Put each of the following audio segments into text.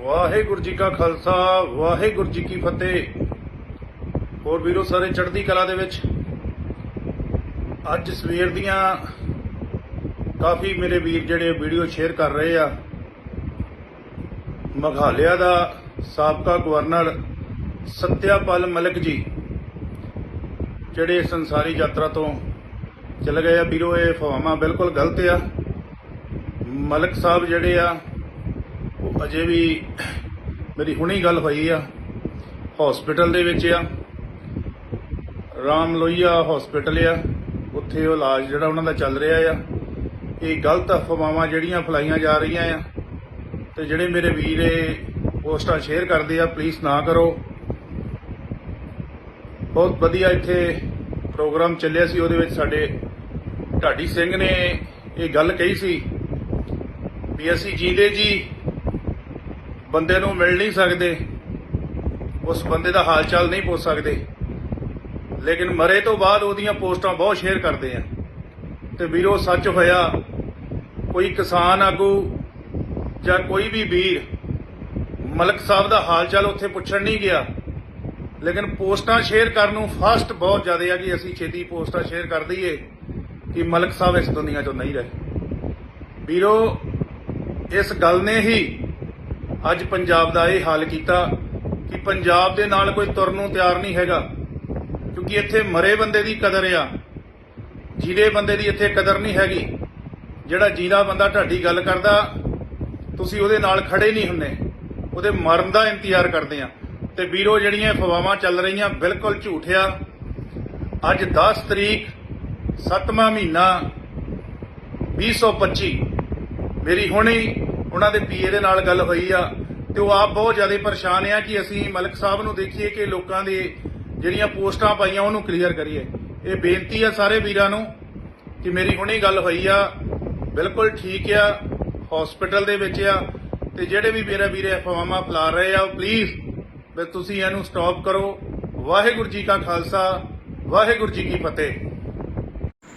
ਵਾਹਿਗੁਰੂ ਜੀ ਕਾ ਖਾਲਸਾ, ਵਾਹਿਗੁਰੂ ਜੀ ਕੀ ਫਤਿਹ। ਹੋਰ ਵੀਰੋ, ਸਾਰੇ ਚੜ੍ਹਦੀ ਕਲਾ ਦੇ ਵਿੱਚ। ਅੱਜ ਸਵੇਰ ਦੀਆਂ ਕਾਫੀ ਮੇਰੇ ਵੀਰ ਜਿਹੜੇ ਵੀਡੀਓ ਸ਼ੇਅਰ ਕਰ ਰਹੇ ਆ। ਮਘਾਲਿਆ ਦਾ ਸਾਬਕਾ ਗਵਰਨਰ ਸਤਿਆਪਾਲ ਮਲਿਕ ਜੀ, ਜਿਹੜੇ ਸੰਸਾਰੀ ਯਾਤਰਾ ਤੋਂ ਚਲੇ ਗਏ ਆ। ਵੀਰੋ, ਇਹ ਫਵਾਮਾ ਬਿਲਕੁਲ ਗਲਤ ਆ। ਮਲਿਕ ਸਾਹਿਬ ਜਿਹੜੇ ਆ ਉਹ ਅਜੇ ਵੀ ਮੇਰੀ ਹੁਣੀ ਗੱਲ ਹੋਈ ਆ ਹਸਪੀਟਲ ਦੇ ਵਿੱਚ ਆ। ਰਾਮ ਲੋਹੀਆ ਹਸਪੀਟਲ ਆ। ਉੱਥੇ ਉਹ ਇਲਾਜ ਜਿਹੜਾ ਉਹਨਾਂ ਦਾ ਚੱਲ ਰਿਹਾ ਆ। ਇਹ ਗਲਤ ਅਫਵਾਹਾਂ ਜਿਹੜੀਆਂ ਫਲਾਈਆਂ ਜਾ ਰਹੀਆਂ ਆ। ਤੇ ਜਿਹੜੇ ਮੇਰੇ ਵੀਰ ਇਹ ਪੋਸਟਾਂ ਸ਼ੇਅਰ ਕਰਦੇ ਆ ਪਲੀਜ਼ ਨਾ ਕਰੋ। ਬਹੁਤ ਵਧੀਆ ਇੱਥੇ ਪ੍ਰੋਗਰਾਮ ਚੱਲਿਆ ਸੀ, ਉਹਦੇ ਵਿੱਚ ਸਾਡੇ ਢਾਡੀ ਸਿੰਘ ਨੇ ਇਹ ਗੱਲ ਕਹੀ ਸੀ ਵੀ ਅਸੀਂ ਜੀਂਦੇ ਜੀ ਬੰਦੇ ਨੂੰ ਮਿਲ ਨਹੀਂ ਸਕਦੇ, ਉਸ ਬੰਦੇ ਦਾ ਹਾਲ ਚਾਲ ਨਹੀਂ ਪੁੱਛ ਸਕਦੇ। ਲੇਕਿਨ ਮਰੇ ਤੋਂ ਬਾਅਦ ਉਹਦੀਆਂ ਪੋਸਟਾਂ ਬਹੁਤ ਸ਼ੇਅਰ ਕਰਦੇ ਆ। ਤੇ ਵੀਰੋ, ਸੱਚ ਹੋਇਆ, ਕੋਈ ਕਿਸਾਨ ਆਗੂ ਜਾਂ ਕੋਈ ਵੀ ਵੀਰ ਮਲਕ ਸਾਹਿਬ ਦਾ ਹਾਲ ਚਾਲ ਉੱਥੇ ਪੁੱਛਣ ਨਹੀਂ ਗਿਆ। ਲੇਕਿਨ ਪੋਸਟਾਂ ਸ਼ੇਅਰ ਕਰਨ ਨੂੰ ਫਾਸਟ ਬਹੁਤ ਜ਼ਿਆਦਾ ਆ ਕਿ ਅਸੀਂ ਛੇਤੀ ਪੋਸਟਾਂ ਸ਼ੇਅਰ ਕਰ ਦਈਏ ਕਿ ਮਲਕ ਸਾਹਿਬ ਇਸ ਦੁਨੀਆ 'ਚੋਂ ਨਹੀਂ ਰਹੇ। ਵੀਰੋ, ਇਸ ਗੱਲ ਨੇ ਹੀ ਅੱਜ ਪੰਜਾਬ ਦਾ ਇਹ ਹਾਲ ਕੀਤਾ ਕਿ ਪੰਜਾਬ ਦੇ ਨਾਲ ਕੋਈ ਤੁਰਨ ਨੂੰ ਤਿਆਰ ਨਹੀਂ ਹੈਗਾ, ਕਿਉਂਕਿ ਇੱਥੇ ਮਰੇ ਬੰਦੇ ਦੀ ਕਦਰ ਆ ਜਿਹਦੇ ਬੰਦੇ ਦੀ ਇੱਥੇ ਕਦਰ ਨਹੀਂ ਹੈਗੀ। ਜਿਹੜਾ ਜੀਦਾ ਬੰਦਾ ਢਾਡੀ ਗੱਲ ਕਰਦਾ, ਤੁਸੀਂ ਉਹਦੇ ਨਾਲ ਖੜੇ ਨਹੀਂ ਹੁੰਦੇ, ਉਹਦੇ ਮਰਨ ਦਾ ਇੰਤਜ਼ਾਰ ਕਰਦੇ ਆ। ਤੇ ਵੀਰੋ, ਜਿਹੜੀਆਂ ਅਫਵਾਹਾਂ ਚੱਲ ਰਹੀਆਂ ਬਿਲਕੁਲ ਝੂਠ ਆ ਅੱਜ 10 ਤਰੀਕ 7ਵਾਂ ਮਹੀਨਾ 2025 ਮੇਰੀ ਹੁਣੀ ਉਹਨਾਂ ਦੇ ਪੀਏ ਦੇ ਨਾਲ ਗੱਲ ਹੋਈ ਆ ਤੇ ਉਹ ਆਪ ਬਹੁਤ ਜ਼ਿਆਦਾ ਪਰੇਸ਼ਾਨ ਆ ਕਿ ਅਸੀਂ ਮਲਕ ਸਾਹਿਬ ਨੂੰ ਦੇਖੀਏ ਕਿ ਲੋਕਾਂ ਦੇ ਜਿਹੜੀਆਂ ਪੋਸਟਾਂ ਪਾਈਆਂ ਉਹਨੂੰ ਕਲੀਅਰ ਕਰੀਏ। ਇਹ ਬੇਨਤੀ ਆ ਸਾਰੇ ਵੀਰਾਂ ਨੂੰ ਕਿ ਮੇਰੀ ਹੁਣੇ ਗੱਲ ਹੋਈ ਆ, ਬਿਲਕੁਲ ਠੀਕ ਆ ਹਸਪੀਟਲ ਦੇ ਵਿੱਚ ਆ ਤੇ ਜਿਹੜੇ ਵੀ ਮੇਰੇ ਵੀਰੇ ਅਫਵਾਹਾਂ ਫੈਲਾ ਰਹੇ ਆ ਉਹ ਪਲੀਜ਼ ਵੀ ਤੁਸੀਂ ਇਹਨੂੰ ਸਟਾਪ ਕਰੋ। ਵਾਹਿਗੁਰੂ ਜੀ ਕਾ ਖਾਲਸਾ, ਵਾਹਿਗੁਰੂ ਜੀ ਕੀ ਫਤਿਹ।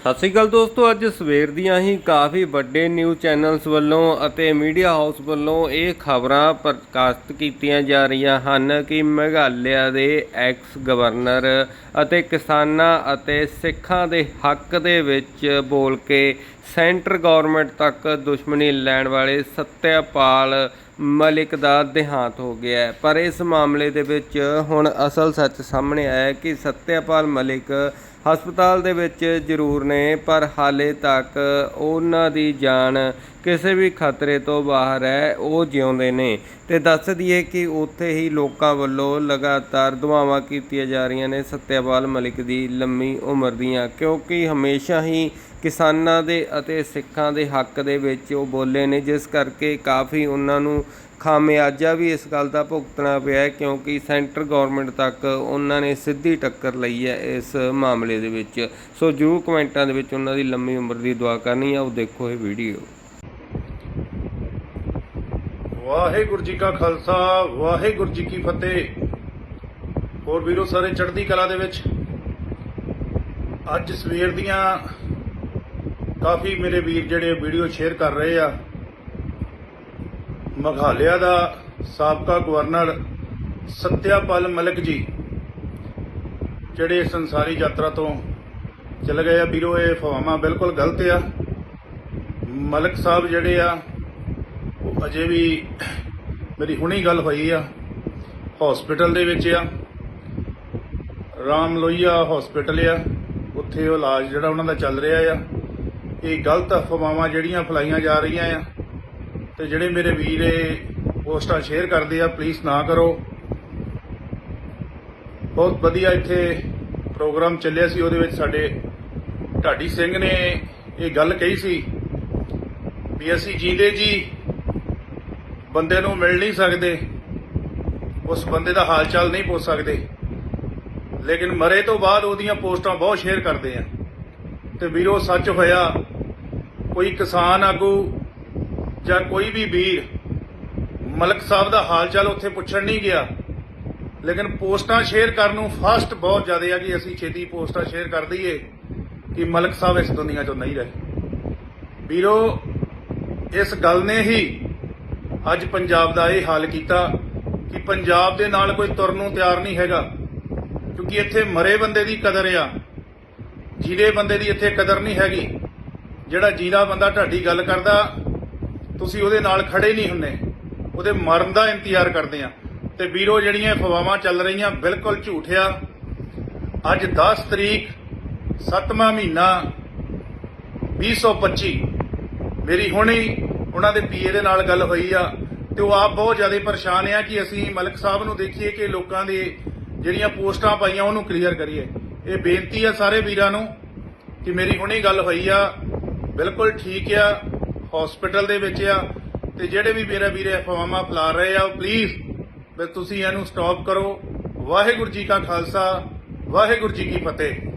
ਸਤਿ ਸ਼੍ਰੀ ਅਕਾਲ ਦੋਸਤੋ, ਅੱਜ ਸਵੇਰ ਦੀਆਂ ਹੀ ਕਾਫੀ ਵੱਡੇ ਨਿਊਜ਼ ਚੈਨਲਸ ਵੱਲੋਂ ਅਤੇ ਮੀਡੀਆ ਹਾਊਸ ਵੱਲੋਂ ਇਹ ਖਬਰਾਂ ਪ੍ਰਕਾਸ਼ਿਤ ਕੀਤੀਆਂ ਜਾ ਰਹੀਆਂ ਹਨ ਕਿ ਮੇਘਾਲਿਆ ਦੇ ਐਕਸ ਗਵਰਨਰ ਅਤੇ ਕਿਸਾਨਾਂ ਅਤੇ ਸਿੱਖਾਂ ਦੇ ਹੱਕ ਦੇ ਵਿੱਚ ਬੋਲ ਕੇ ਸੈਂਟਰ ਗਵਰਨਮੈਂਟ ਤੱਕ ਦੁਸ਼ਮਣੀ ਲੈਣ ਵਾਲੇ ਸਤਿਆਪਾਲ ਮਲਿਕ ਦਾ ਦੇਹਾਂਤ ਹੋ ਗਿਆ ਹੈ। ਪਰ ਇਸ ਮਾਮਲੇ ਦੇ ਵਿੱਚ ਹੁਣ ਅਸਲ ਸੱਚ ਸਾਹਮਣੇ ਆਇਆ ਕਿ ਸਤਿਆਪਾਲ ਮਲਿਕ ਹਸਪਤਾਲ ਦੇ ਵਿੱਚ ਜ਼ਰੂਰ ਨੇ, ਪਰ ਹਾਲੇ ਤੱਕ ਉਹਨਾਂ ਦੀ ਜਾਨ ਕਿਸੇ ਵੀ ਖਤਰੇ ਤੋਂ ਬਾਹਰ ਹੈ, ਉਹ ਜਿਉਂਦੇ ਨੇ। ਤੇ ਦੱਸ ਦਈਏ ਕਿ ਉੱਥੇ ਹੀ ਲੋਕਾਂ ਵੱਲੋਂ ਲਗਾਤਾਰ ਦੁਆਵਾਂ ਕੀਤੀਆਂ ਜਾ ਰਹੀਆਂ ਨੇ ਸਤਿਆਪਾਲ ਮਲਿਕ ਦੀ ਲੰਮੀ ਉਮਰ ਦੀਆਂ, ਕਿਉਂਕਿ ਹਮੇਸ਼ਾ ਹੀ ਕਿਸਾਨਾਂ ਦੇ ਅਤੇ ਸਿੱਖਾਂ ਦੇ ਹੱਕ ਦੇ ਵਿੱਚ ਉਹ ਬੋਲੇ ਨੇ, ਜਿਸ ਕਰਕੇ ਕਾਫੀ ਉਹਨਾਂ ਨੂੰ ਖਾਮਿਆਜਾ ਵੀ ਇਸ ਗੱਲ ਦਾ ਭੁਗਤਣਾ ਪਿਆ ਕਿਉਂਕਿ ਸੈਂਟਰ ਗਵਰਨਮੈਂਟ ਤੱਕ ਉਹਨਾਂ ਨੇ ਸਿੱਧੀ ਟੱਕਰ ਲਈ ਹੈ ਇਸ ਮਾਮਲੇ ਦੇ ਵਿੱਚ। ਸੋ ਜਰੂਰ ਕਮੈਂਟਾਂ ਦੇ ਵਿੱਚ ਉਹਨਾਂ ਦੀ ਲੰਮੀ ਉਮਰ ਦੀ ਦੁਆ ਕਰਨੀ ਆ, ਉਹ ਦੇਖੋ ਇਹ ਵੀਡੀਓ। ਵਾਹਿਗੁਰੂ ਜੀ ਕਾ ਖਾਲਸਾ, ਵਾਹਿਗੁਰੂ ਜੀ ਕੀ ਫਤਿਹ। ਹੋਰ ਵੀਰੋ, ਸਾਰੇ ਚੜ੍ਹਦੀ ਕਲਾ ਦੇ ਵਿੱਚ। ਅੱਜ ਸਵੇਰ ਦੀਆਂ ਕਾਫੀ ਮੇਰੇ ਵੀਰ ਜਿਹੜੇ ਵੀਡੀਓ ਸ਼ੇਅਰ ਕਰ ਰਹੇ ਆ ਮਘਾਲਿਆ ਦਾ ਸਾਬਕਾ ਗਵਰਨਰ ਸਤਿਆਪਾਲ ਮਲਿਕ ਜੀ, ਜਿਹੜੇ ਸੰਸਾਰੀ ਯਾਤਰਾ ਤੋਂ ਚਲੇ ਗਏ ਆ ਵੀਰੋ, ਇਹ ਫਵਾਮਾ ਬਿਲਕੁਲ ਗਲਤ ਆ। ਮਲਿਕ ਸਾਹਿਬ ਜਿਹੜੇ ਆ, ਉਹ ਅਜੇ ਵੀ ਮੇਰੀ ਹੁਣੀ ਗੱਲ ਹੋਈ ਆ। ਹਸਪੀਟਲ ਦੇ ਵਿੱਚ ਆ। ਰਾਮ ਲੋਹੀਆ ਹਸਪੀਟਲ ਆ। ਉੱਥੇ ਉਹ ਇਲਾਜ ਜਿਹੜਾ ਉਹਨਾਂ ਦਾ ਚੱਲ ਰਿਹਾ ਆ। ਇਹ ਗਲਤ ਅਫਵਾਹਾਂ ਜਿਹੜੀਆਂ ਫਲਾਈਆਂ ਜਾ ਰਹੀਆਂ ਆ। ਤੇ ਜਿਹੜੇ ਮੇਰੇ ਵੀਰ ਇਹ ਪੋਸਟਾਂ ਸ਼ੇਅਰ ਕਰਦੇ ਆ ਪਲੀਜ਼ ਨਾ ਕਰੋ। ਬਹੁਤ ਵਧੀਆ ਇੱਥੇ ਪ੍ਰੋਗਰਾਮ ਚੱਲਿਆ ਸੀ, ਉਹਦੇ ਵਿੱਚ ਸਾਡੇ ਢਾਡੀ ਸਿੰਘ ਨੇ ਇਹ ਗੱਲ ਕਹੀ ਸੀ ਵੀ ਅਸੀਂ ਜੀਂਦੇ ਜੀ ਬੰਦੇ ਨੂੰ ਮਿਲ ਨਹੀਂ ਸਕਦੇ, ਉਸ ਬੰਦੇ ਦਾ ਹਾਲ ਚਾਲ ਨਹੀਂ ਪੁੱਛ ਸਕਦੇ। ਲੇਕਿਨ ਮਰੇ ਤੋਂ ਬਾਅਦ ਉਹਦੀਆਂ ਪੋਸਟਾਂ ਬਹੁਤ ਸ਼ੇਅਰ ਕਰਦੇ ਆ। ਤੇ ਵੀਰੋ, ਸੱਚ ਹੋਇਆ, ਕੋਈ ਕਿਸਾਨ ਆਗੂ ਜਾਂ ਕੋਈ ਵੀ ਵੀਰ ਮਲਕ ਸਾਹਿਬ ਦਾ ਹਾਲ ਚਾਲ ਉੱਥੇ ਪੁੱਛਣ ਨਹੀਂ ਗਿਆ, ਲੇਕਿਨ ਪੋਸਟਾਂ ਸ਼ੇਅਰ ਕਰਨ ਨੂੰ ਫਾਸਟ ਬਹੁਤ ਜ਼ਿਆਦਾ ਆ ਕਿ ਅਸੀਂ ਛੇਤੀ ਪੋਸਟਾਂ ਸ਼ੇਅਰ ਕਰ ਦਈਏ ਕਿ ਮਲਕ ਸਾਹਿਬ ਇਸ ਦੁਨੀਆ 'ਚੋਂ ਨਹੀਂ ਰਹੇ। ਵੀਰੋ, ਇਸ ਗੱਲ ਨੇ ਹੀ ਅੱਜ ਪੰਜਾਬ ਦਾ ਇਹ ਹਾਲ ਕੀਤਾ ਕਿ ਪੰਜਾਬ ਦੇ ਨਾਲ ਕੋਈ ਤੁਰਨ ਨੂੰ ਤਿਆਰ ਨਹੀਂ ਹੈਗਾ, ਕਿਉਂਕਿ ਇੱਥੇ ਮਰੇ ਬੰਦੇ ਦੀ ਕਦਰ ਆ ਜਿਹਦੇ ਬੰਦੇ ਦੀ ਇੱਥੇ ਕਦਰ ਨਹੀਂ ਹੈਗੀ, ਜਿਹੜਾ ਜੀਦਾ ਬੰਦਾ ਢਾਡੀ ਗੱਲ ਕਰਦਾ ਤੁਸੀਂ ਉਹਦੇ ਨਾਲ ਖੜੇ ਨਹੀਂ ਹੁੰਨੇ ਉਹਦੇ ਮਰਨ ਦਾ ਇੰਤਜ਼ਾਰ ਕਰਦੇ ਆ। ਤੇ ਵੀਰੋ, ਜਿਹੜੀਆਂ ਅਫਵਾਹਾਂ ਚੱਲ ਰਹੀਆਂ, ਬਿਲਕੁਲ ਝੂਠ ਆ ਅੱਜ 10 ਤਰੀਕ 7ਵਾਂ ਮਹੀਨਾ 2025 ਮੇਰੀ ਹੁਣੀ ਉਹਨਾਂ ਦੇ ਪੀਏ ਦੇ ਨਾਲ ਗੱਲ ਹੋਈ ਆ, ਤੇ ਉਹ ਆਪ ਬਹੁਤ ਜ਼ਿਆਦਾ ਪਰੇਸ਼ਾਨ ਆ ਕਿ ਅਸੀਂ ਮਲਕ ਸਾਹਿਬ ਨੂੰ ਦੇਖੀਏ ਕਿ ਲੋਕਾਂ ਦੇ ਜਿਹੜੀਆਂ ਪੋਸਟਾਂ ਪਾਈਆਂ, ਉਹਨੂੰ ਕਲੀਅਰ ਕਰੀਏ। ਇਹ ਬੇਨਤੀ ਆ ਸਾਰੇ ਵੀਰਾਂ ਨੂੰ ਕਿ ਮੇਰੀ ਹੁਣੀ ਗੱਲ ਹੋਈ ਆ, ਬਿਲਕੁਲ ਠੀਕ ਆ। ਹਸਪੀਟਲ ਦੇ ਵਿੱਚ ਆ ਤੇ ਜਿਹੜੇ ਵੀ ਮੇਰਾ ਵੀਰੇ ਅਫਵਾਹਾਂ ਫੈਲਾ ਰਹੇ ਆ, ਉਹ ਪਲੀਜ਼ ਵੀ ਤੁਸੀਂ ਇਹਨੂੰ ਸਟਾਪ ਕਰੋ। ਵਾਹਿਗੁਰੂ ਜੀ ਕਾ ਖਾਲਸਾ, ਵਾਹਿਗੁਰੂ ਜੀ ਕੀ ਫਤਿਹ।